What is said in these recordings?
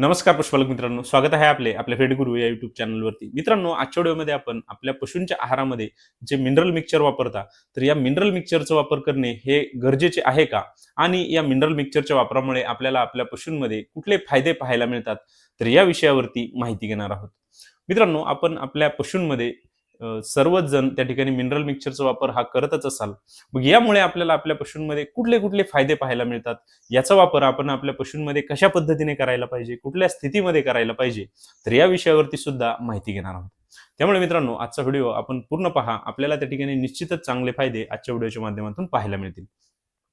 नमस्कार पशुपालक मित्रांनो स्वागत आहे आपले आपल्या फेडगुरु या युट्यूब चॅनलवरती मित्रांनो आजच्या व्हिडिओमध्ये आपण आपल्या पशूंच्या आहारामध्ये जे मिनरल मिक्सचर वापरता तर या मिनरल मिक्सचरचा वापर करणे हे गरजेचे आहे का? आणि या मिनरल मिक्सचरच्या वापरामुळे आपल्याला आपल्या पशूंमध्ये कुठले फायदे पाहायला मिळतात? तर या विषयावरती माहिती घेणार आहोत. मित्रांनो आपण आपल्या पशूंमध्ये सर्वच जण त्या ठिकाणी मिनरल मिक्सचरचा वापर हा करतच असाल. मग यामुळे आपल्याला आपल्या पशूंमध्ये कुठले कुठले फायदे पाहायला मिळतात? याचा वापर आपण आपल्या पशूंमध्ये कशा पद्धतीने करायला पाहिजे? कुठल्या स्थितीमध्ये करायला पाहिजे? तर या विषयावरती सुद्धा माहिती घेणार आहोत. त्यामुळे मित्रांनो आजचा व्हिडिओ आपण पूर्ण पहा. आपल्याला त्या ठिकाणी निश्चितच चांगले फायदे आजच्या व्हिडिओच्या माध्यमातून पाहायला मिळतील.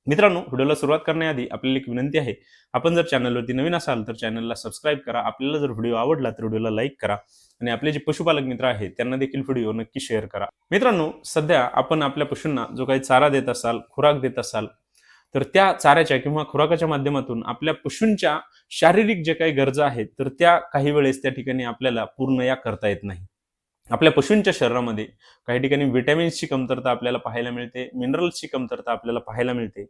मित्रांनो व्हिडिओला सुरुवात करण्याआधी आपल्याला एक विनंती आहे. आपण जर चॅनलवरती नवीन असाल तर चॅनलला सबस्क्राईब करा. आपल्याला जर व्हिडिओ आवडला तर व्हिडिओला लाईक करा. आणि आपले जे पशुपालक मित्र आहेत त्यांना देखील व्हिडिओ नक्की शेअर करा. मित्रांनो सध्या आपण आपल्या पशूंना जो काही चारा देत असाल खुराक देत असाल तर त्या चाऱ्याच्या किंवा खुराकाच्या माध्यमातून आपल्या पशूंच्या शारीरिक जे काही गरजा आहेत तर त्या काही वेळेस त्या ठिकाणी आपल्याला पूर्ण या करता येत नाही. आपल्या पशूंच्या शरीरामध्ये काही ठिकाणी विटॅमिन्सची कमतरता आपल्याला पाहायला मिळते मिनरल्सची कमतरता आपल्याला पाहायला मिळते.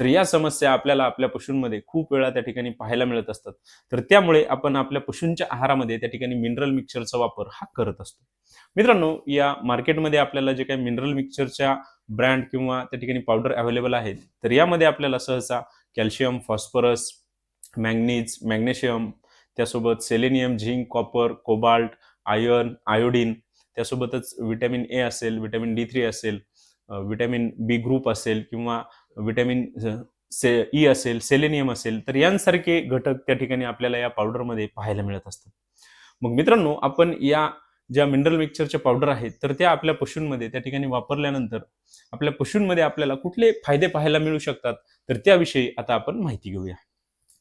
तर या समस्या आपल्याला आपल्या पशूंमध्ये खूप वेळा त्या ठिकाणी पाहायला मिळत असतात. तर त्यामुळे आपण आपल्या पशूंच्या आहारामध्ये त्या ठिकाणी मिनरल मिक्सरचा वापर हा करत असतो. मित्रांनो या मार्केटमध्ये आपल्याला जे काही मिनरल मिक्सरच्या ब्रँड किंवा त्या ठिकाणी पावडर अवेलेबल आहेत तर यामध्ये आपल्याला सहसा कॅल्शियम फॉस्फरस मॅग्नीज मॅग्नेशियम त्यासोबत selenium zinc copper cobalt iron iodine त्यासोबतच विटॅमिन ए असेल विटॅमिन डी थ्री असेल विटॅमिन बी ग्रुप असेल किंवा विटॅमिन से ई असेल सेलेनियम असेल तर यांसारखे घटक त्या ठिकाणी आपल्याला या पावडरमध्ये पाहायला मिळत असतात. मग मित्रांनो आपण या ज्या मिनरल मिक्सरच्या पावडर आहेत तर त्या आपल्या पशूंमध्ये त्या ठिकाणी वापरल्यानंतर आपल्या पशूंमध्ये आपल्याला कुठले फायदे पाहायला मिळू शकतात तर त्याविषयी आता आपण माहिती घेऊया.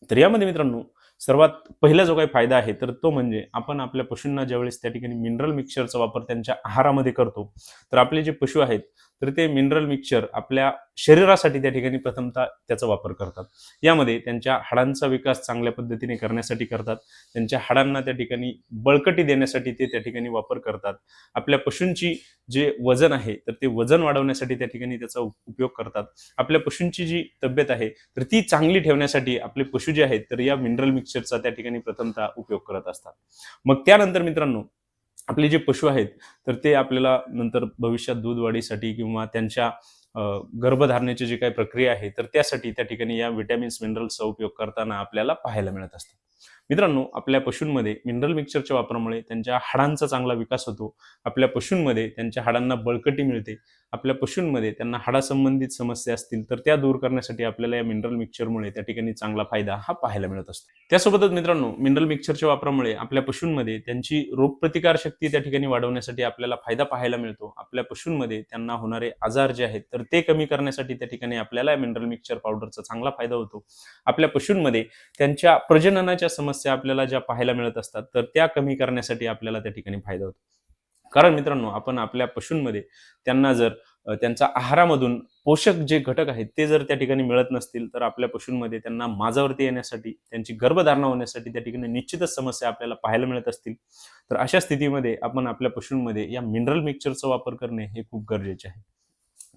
तर यामध्ये मित्रांनो सर्वात पहिला जो काही फायदा आहे तर तो म्हणजे आपण आपल्या पशूंना ज्यावेळेस त्या ठिकाणी मिनरल मिक्सचरचा वापर त्यांच्या आहारामध्ये करतो तर आपले जे पशु आहेत तर ते मिनरल मिक्सचर आपल्या शरीरासाठी त्या ठिकाणी प्रथमतः त्याचा वापर करतात. यामध्ये त्यांच्या हाडांचा विकास चांगल्या पद्धतीने करण्यासाठी करतात. त्यांच्या हाडांना त्या ठिकाणी बळकटी देण्यासाठी ते त्या ठिकाणी वापर करतात. आपल्या पशूंची जे वजन आहे तर ते वजन वाढवण्यासाठी त्या ठिकाणी त्याचा उपयोग करतात. आपल्या पशूंची जी तब्येत आहे तर ती चांगली ठेवण्यासाठी आपले पशु जे आहेत तर या मिनरल मिक्सचरचा त्या ठिकाणी प्रथमतः उपयोग करत असतात. मग त्यानंतर मित्रांनो आपले जे पशु आहेत तर ते आपल्याला नंतर भविष्यात दूध वाढीसाठी किंवा त्यांच्या गर्भधारणेची जी काही प्रक्रिया आहे तर त्यासाठी त्या ठिकाणी या विटॅमिन्स मिनरल्सचा उपयोग करताना आपल्याला पाहायला मिळत असतात मित्रांनो आपल्या पशूंमध्ये मिनरल मिक्सरच्या वापरामुळे त्यांच्या हाडांचा चांगला विकास होतो. आपल्या पशूंमध्ये त्यांच्या हाडांना बळकटी मिळते. आपल्या पशूंमध्ये त्यांना हाडासंबंधित समस्या असतील तर त्या दूर करण्यासाठी आपल्याला या मिनरल मिक्सरमुळे त्या ठिकाणी चांगला फायदा हा पाहायला मिळत असतो. त्यासोबतच मित्रांनो मिनरल मिक्सरच्या वापरामुळे आपल्या पशूंमध्ये त्यांची रोगप्रतिकार शक्ती त्या ठिकाणी वाढवण्यासाठी आपल्याला फायदा पाहायला मिळतो. आपल्या पशूंमध्ये त्यांना होणारे आजार जे आहेत तर ते कमी करण्यासाठी त्या ठिकाणी आपल्याला मिनरल मिक्सर पावडरचा चांगला फायदा होतो. आपल्या पशूंमध्ये त्यांच्या प्रजननाच्या समस्या आपल्याला ज्या पाहायला मिळत असतात तर त्या कमी करण्यासाठी आपल्याला त्या ठिकाणी फायदा होतो. कारण मित्रांनो आपण आपल्या पशूंमध्ये त्यांना जर त्यांच्या आहारामधून पोषक जे घटक आहेत ते जर त्या ठिकाणी मिळत नसतील तर आपल्या पशूंमध्ये त्यांना माझावरती येण्यासाठी त्यांची गर्भधारणा होण्यासाठी त्या ठिकाणी निश्चितच समस्या आपल्याला पाहायला मिळत असतील. तर अशा स्थितीमध्ये आपण आपल्या पशूंमध्ये या मिनरल मिक्सचरचा वापर करणे हे खूप गरजेचे आहे.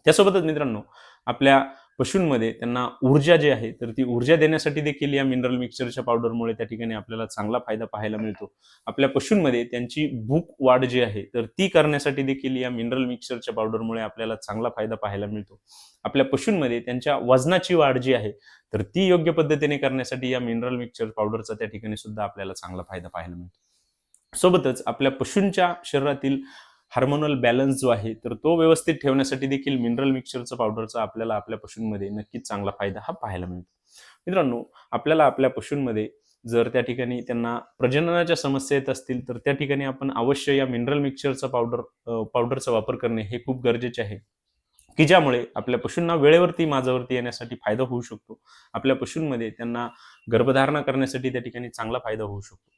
त्यासोबतच मित्रांनो आपल्या पशूंमध्ये त्यांना ऊर्जा जी आहे तर ती ऊर्जा देण्यासाठी देखील या मिनरल मिक्सरच्या पावडरमुळे त्या ठिकाणी आपल्याला चांगला फायदा पाहायला मिळतो. आपल्या पशूंमध्ये त्यांची भूक वाढ जी आहे तर ती करण्यासाठी देखील या मिनरल मिक्सरच्या पावडरमुळे आपल्याला चांगला फायदा पाहायला मिळतो. आपल्या पशूंमध्ये त्यांच्या वजनाची वाढ जी आहे तर ती योग्य पद्धतीने करण्यासाठी या मिनरल मिक्सचर पावडरचा त्या ठिकाणी सुद्धा आपल्याला चांगला फायदा पाहायला मिळतो. सोबतच आपल्या पशूंच्या शरीरातील हार्मोनल बॅलन्स जो आहे तर तो व्यवस्थित ठेवण्यासाठी देखील मिनरल मिक्सचरचा पावडरचा आपल्याला आपल्या पशूंमध्ये नक्कीच चांगला फायदा हा पाहायला मिळतो. मित्रांनो आपल्याला आपल्या पशूंमध्ये जर त्या ठिकाणी त्यांना प्रजननाच्या समस्या येत असतील तर त्या ठिकाणी आपण अवश्य या मिनरल मिक्सचरचा पावडर पावडरचा वापर करणे हे खूप गरजेचे आहे. की ज्यामुळे आपल्या पशूंना वेळेवरती माझावरती येण्यासाठी फायदा होऊ शकतो. आपल्या पशूंमध्ये त्यांना गर्भधारणा करण्यासाठी त्या ठिकाणी चांगला फायदा होऊ शकतो.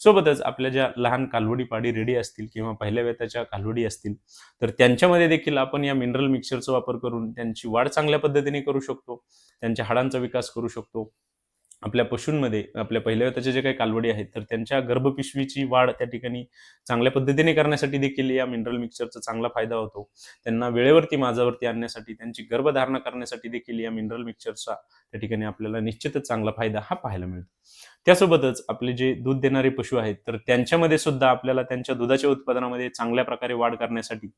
सोबतच आपल्या ज्या लहान कालवडी पाडी रेडी असतील किंवा पहिल्या वेताच्या कालवडी असतील तर त्यांच्यामध्ये देखील आपण या मिनरल मिक्सरचा वापर करून त्यांची वाढ चांगल्या पद्धतीने करू शकतो. त्यांच्या हाडांचा विकास करू शकतो. आपल्या पशूंमध्ये आपल्या पहिल्या त्याचे जे काही कालवडी आहेत तर त्यांच्या गर्भपिशवीची वाढ त्या ठिकाणी चांगल्या पद्धतीने करण्यासाठी देखील या मिनरल मिक्सरचा चांगला फायदा होतो. त्यांना वेळेवरती माझावरती आणण्यासाठी त्यांची गर्भधारणा करण्यासाठी देखील या मिनरल मिक्सरचा त्या ठिकाणी आपल्याला निश्चितच चांगला फायदा हा पाहायला मिळतो. त्यासोबतच आपले जे दूध देणारे पशु आहेत तर त्यांच्यामध्ये सुद्धा आपल्याला त्यांच्या दुधाच्या उत्पादनामध्ये चांगल्या प्रकारे वाढ करण्यासाठी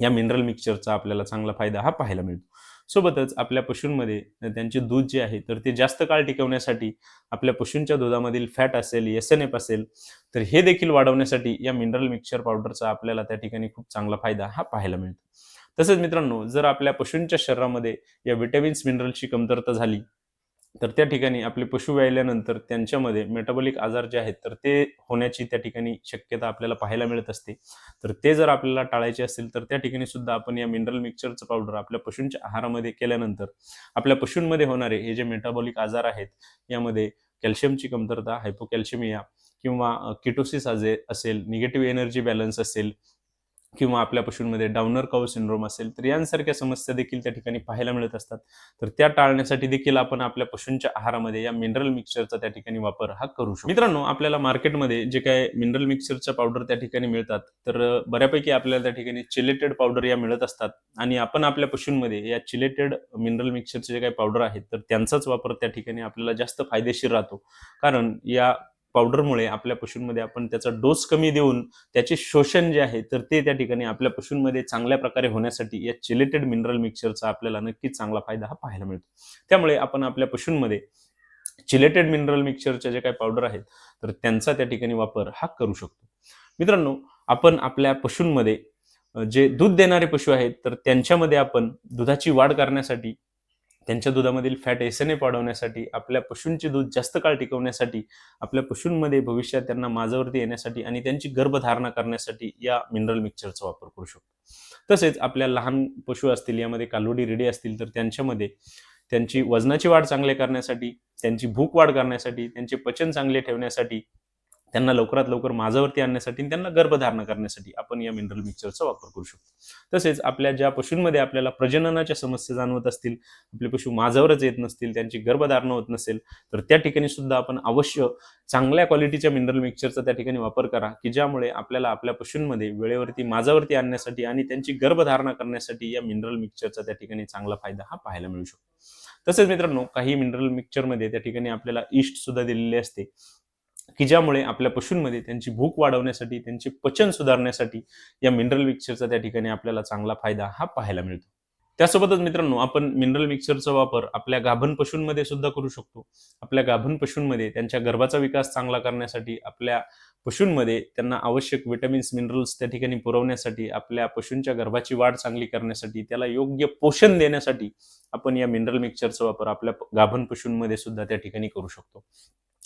या मिनरल मिक्सरचा आपल्याला चांगला फायदा हा पाहायला मिळतो. सोबतच आपल्या पशूंमध्ये त्यांचे दूध जे आहे तर ते जास्त काळ टिकवण्यासाठी आपल्या पशूंच्या दुधामधील फॅट असेल एस एन एफ असेल तर हे देखील वाढवण्यासाठी या मिनरल मिक्सचर पावडरचा आपल्याला त्या ठिकाणी खूप चांगला फायदा हा पाहायला मिळतो. तसेच मित्रांनो जर आपल्या पशूंच्या शरीरामध्ये या विटॅमिन्स मिनरलची कमतरता झाली तर त्या ठिकाणी आपले पशु व्यायल्यानंतर त्यांच्यामध्ये मेटाबॉलिक आजार जे आहेत तर ते होण्याची त्या ठिकाणी शक्यता आपल्याला पाहायला मिळत असते. तर ते जर आपल्याला टाळायचे असेल तर त्या ठिकाणी सुद्धा आपण या मिनरल मिक्सरचं पावडर आपल्या पशूंच्या आहारामध्ये केल्यानंतर आपल्या पशूंमध्ये होणारे हे जे मेटाबॉलिक आजार आहेत यामध्ये कॅल्शियमची कमतरता हायपोकॅल्शिमिया किंवा किटोसिस आजे असेल निगेटिव्ह एनर्जी बॅलन्स असेल किंवा आपल्या पशूंमध्ये डाऊनर काऊ सिंड्रोम असेल तर यांसारख्या समस्या देखील त्या ठिकाणी पाहायला मिळत असतात. तर त्या टाळण्यासाठी देखील आपण आपल्या पशूंच्या आहारामध्ये या मिनरल मिक्सरचा त्या ठिकाणी वापर हा करू शकतो. मित्रांनो आपल्याला मार्केटमध्ये जे काय मिनरल मिक्सरचा पावडर त्या ठिकाणी मिळतात तर बऱ्यापैकी आपल्याला त्या ठिकाणी चिलेटेड पावडर या मिळत असतात. आणि आपण आपल्या पशूंमध्ये या चिलेटेड मिनरल मिक्सरचे जे काही पावडर आहेत तर त्यांचाच वापर त्या ठिकाणी आपल्याला जास्त फायदेशीर राहतो. कारण या पावडरमुळे आपल्या पशूंमध्ये आपण त्याचा डोस कमी देऊन त्याचे शोषण जे आहे तर ते त्या ठिकाणी आपल्या पशूंमध्ये चांगल्या प्रकारे होण्यासाठी या चिलेटेड मिनरल मिक्सचरचा आपल्याला नक्कीच चांगला फायदा हा पाहायला मिळतो. त्यामुळे आपण आपल्या पशूंमध्ये चिलेटेड मिनरल मिक्सचरचे जे काही पावडर आहेत तर त्यांचा त्या ठिकाणी वापर हा करू शकतो. मित्रांनो आपण आपल्या पशूंमध्ये जे दूध देणारे पशु आहेत तर त्यांच्यामध्ये आपण दुधाची वाढ करण्यासाठी त्यांच्या दुधामधील फॅट एसएनए वाढवण्यासाठी आपल्या पशूंचे दूध जास्त काळ टिकवण्यासाठी आपल्या पशूंमध्ये भविष्यात त्यांना माझावरती येण्यासाठी आणि त्यांची गर्भधारणा करण्यासाठी या मिनरल मिक्सरचा वापर करू शकतो. तसेच आपल्या लहान पशु असतील यामध्ये कालवडी रेडी असतील तर त्यांच्यामध्ये त्यांची वजनाची वाढ चांगले करण्यासाठी त्यांची भूक वाढ करण्यासाठी त्यांचे पचन चांगले ठेवण्यासाठी त्यांना लवकरात लवकर माझावरती आणण्यासाठी आणि त्यांना गर्भधारणा करण्यासाठी आपण या मिनरल मिक्सरचा वापर करू शकतो. तसेच आपल्या ज्या पशूंमध्ये आपल्याला प्रजननाच्या समस्या जाणवत असतील आपले पशु माझावरच येत नसतील त्यांची गर्भधारणा होत नसेल तर त्या ठिकाणी सुद्धा आपण अवश्य चांगल्या क्वालिटीच्या मिनरल मिक्सरचा त्या ठिकाणी वापर करा की ज्यामुळे आपल्याला आपल्या पशूंमध्ये वेळेवरती माझावरती आणण्यासाठी आणि त्यांची गर्भधारणा करण्यासाठी या मिनरल मिक्सरचा त्या ठिकाणी चांगला फायदा हा पाहायला मिळू शकतो. तसेच मित्रांनो काही मिनरल मिक्सरमध्ये त्या ठिकाणी आपल्याला ईस्ट सुद्धा दिलेली असते. की ज्यामुळे आपल्या पशूंमध्ये त्यांची भूक वाढवण्यासाठी त्यांचे पचन सुधारण्यासाठी या मिनरल मिक्सरचा त्या ठिकाणी आपल्याला चांगला फायदा हा पाहायला मिळतो. त्यासोबतच मित्रांनो आपण मिनरल मिक्सरचा वापर आपल्या गाभण पशूंमध्ये सुद्धा करू शकतो. आपल्या गाभण पशूंमध्ये त्यांच्या गर्भाचा विकास चांगला करण्यासाठी आपल्या पशूंमध्ये त्यांना आवश्यक विटॅमिन्स मिनरल्स त्या ठिकाणी पुरवण्यासाठी आपल्या पशूंच्या गर्भाची वाढ चांगली करण्यासाठी त्याला योग्य पोषण देण्यासाठी आपण या मिनरल मिक्सरचा वापर आपल्या गाभण पशूंमध्ये सुद्धा त्या ठिकाणी करू शकतो.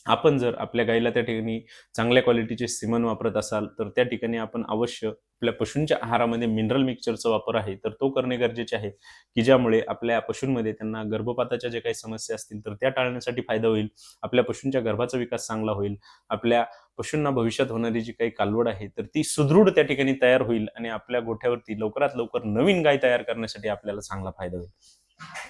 आपण जर आपल्या गाईला त्या ठिकाणी चांगल्या क्वालिटीचे सिमन वापरत असाल तर त्या ठिकाणी आपण अवश्य आपल्या पशूंच्या आहारामध्ये मिनरल मिक्सचरचा वापर आहे तर तो करणे गरजेचे आहे की ज्यामुळे आपल्या पशूंमध्ये त्यांना गर्भपाताच्या जे काही समस्या असतील तर त्या टाळण्यासाठी फायदा होईल आपल्या पशूंच्या गर्भाचा विकास चांगला होईल आपल्या पशूंना भविष्यात होणारी जी काही कालवड आहे तर ती सुदृढ त्या ठिकाणी तयार होईल आणि आपल्या गोठ्यावरती लवकरात लवकर नवीन गाय तयार करण्यासाठी आपल्याला चांगला फायदा होईल.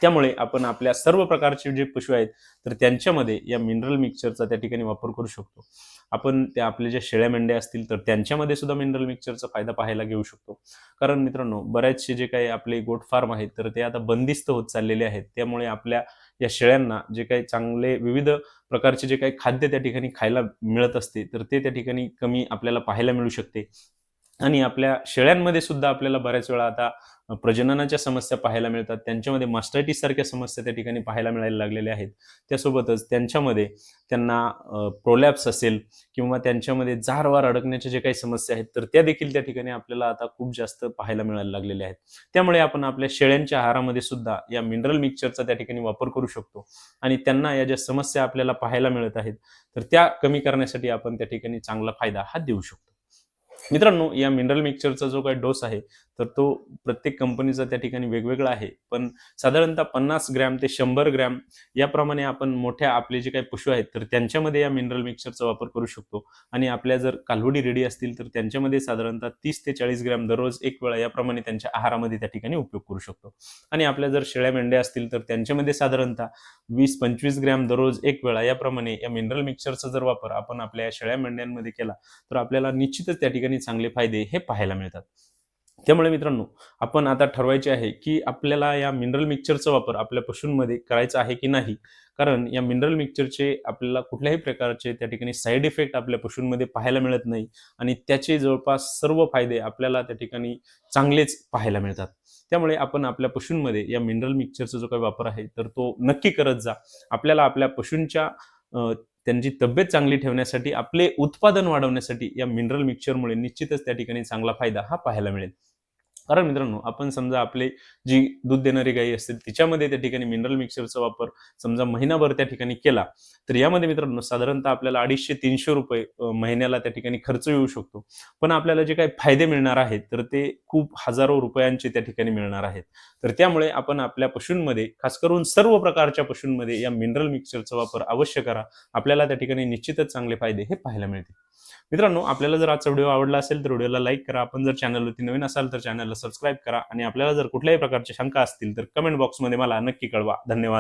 त्यामुळे आपण आपल्या सर्व प्रकारचे जे पशु आहेत तर त्यांच्यामध्ये या मिनरल मिक्सचरचा त्या ठिकाणी वापर करू शकतो. आपण त्या आपले जे शेळ्या मेंढ्या असतील तर त्यांच्यामध्ये सुद्धा मिनरल मिक्सचरचा फायदा पाहायला घेऊ शकतो. कारण मित्रांनो बऱ्याचशे जे काही आपले गोट फार्म आहेत तर ते आता बंदिस्त होत चाललेले आहेत. त्यामुळे आपल्या या शेळ्यांना जे काही चांगले विविध प्रकारचे जे काही खाद्य त्या ठिकाणी खायला मिळत असते तर ते त्या ठिकाणी कमी आपल्याला पाहायला मिळू शकते. आणि आपल्या शेळ्यांमध्ये सुद्धा आपल्याला बऱ्याच वेळा आता प्रजननाच्या समस्या पाहायला मिळतात. त्यांच्यामध्ये मास्टायटिस सारख्या समस्या त्या ठिकाणी पाहायला मिळायला लागलेल्या आहेत. त्यासोबतच त्यांच्यामध्ये त्यांना प्रोलॅप्स असेल किंवा त्यांच्यामध्ये जारवार अडकण्याच्या जे काही समस्या आहेत तर त्या देखील त्या ठिकाणी आपल्याला आता खूप जास्त पाहायला मिळायला लागलेल्या आहेत. त्यामुळे आपण आपल्या शेळ्यांच्या आहारामध्ये सुद्धा या मिनरल मिक्सचरचा त्या ठिकाणी वापर करू शकतो. आणि त्यांना या ज्या समस्या आपल्याला पाहायला मिळत आहेत तर त्या कमी करण्यासाठी आपण त्या ठिकाणी चांगला फायदा हा देऊ शकतो. मित्रांनो या मिनरल मिक्सरचा जो काही डोस आहे तर तो प्रत्येक कंपनीचा त्या ठिकाणी वेगवेगळा आहे. पण साधारणतः पन्नास ग्रॅम ते शंभर ग्रॅम याप्रमाणे आपण मोठ्या आपले जे काही पशु आहेत तर त्यांच्यामध्ये या मिनरल मिक्सरचा वापर करू शकतो. आणि आपल्या जर कालवडी रेडी असतील तर त्यांच्यामध्ये साधारणतः तीस ते चाळीस ग्रॅम दररोज एक वेळा याप्रमाणे त्यांच्या आहारामध्ये त्या ठिकाणी उपयोग करू शकतो. आणि आपल्या जर शेळ्या मेंढ्या असतील तर त्यांच्यामध्ये साधारणतः वीस पंचवीस ग्रॅम दररोज एक वेळा याप्रमाणे या मिनरल मिक्सरचा जर वापर आपण आपल्या शेळ्या मेंढ्यांमध्ये केला तर आपल्याला निश्चितच त्या ठिकाणी चांगले फायदे हे पाहायला मिळतात. त्यामुळे मित्रांनो आपण आता ठरवायचे आहे की आपल्याला या मिनरल मिक्सरचा वापर आपल्या पशूंमध्ये करायचा आहे की नाही? कारण या मिनरल मिक्सरचे आपल्याला कुठल्याही प्रकारचे त्या ठिकाणी साईड इफेक्ट आपल्या पशूंमध्ये पाहायला मिळत नाही आणि त्याचे जवळपास सर्व फायदे आपल्याला त्या ठिकाणी चांगलेच पाहायला मिळतात. त्यामुळे आपण आपल्या पशूंमध्ये या मिनरल मिक्सरचा जो काही वापर आहे तर तो नक्की करत जा. आपल्याला आपल्या पशूंच्या त्यांची तब्येत चांगली ठेवण्यासाठी आपले उत्पादन वाढवण्यासाठी या मिनरल मिक्सरमुळे निश्चितच त्या ठिकाणी चांगला फायदा हा पाहायला मिळेल. कारण मित्रांनो आपण समजा आपले जी दूध देणारी गाई असते तिच्यामध्ये त्या ठिकाणी मिनरल मिक्सरचा वापर समजा महिनाभर त्या ठिकाणी केला तर यामध्ये मित्रांनो साधारणतः आपल्याला अडीचशे तीनशे रुपये महिन्याला त्या ठिकाणी खर्च येऊ शकतो. पण आपल्याला जे काही फायदे मिळणार आहेत तर ते खूप हजारो रुपयांचे त्या ठिकाणी मिळणार आहेत. तर त्यामुळे आपण आपल्या पशूंमध्ये खास करून सर्व प्रकारच्या पशूंमध्ये या मिनरल मिक्सरचा वापर अवश्य करा. आपल्याला त्या ठिकाणी निश्चितच चांगले फायदे हे पाहायला मिळतील. मित्रांनो आपल्याला जर आजचा व्हिडिओ आवडला असेल तर व्हिडिओला लाईक करा. आपण जर चॅनलवरती नवीन असाल तर चॅनलला सबस्क्राईब करा आणि आपल्याला जर कुठल्याही प्रकारच्या शंका असतील तर कमेंट बॉक्समध्ये मला नक्की कळवा. धन्यवाद.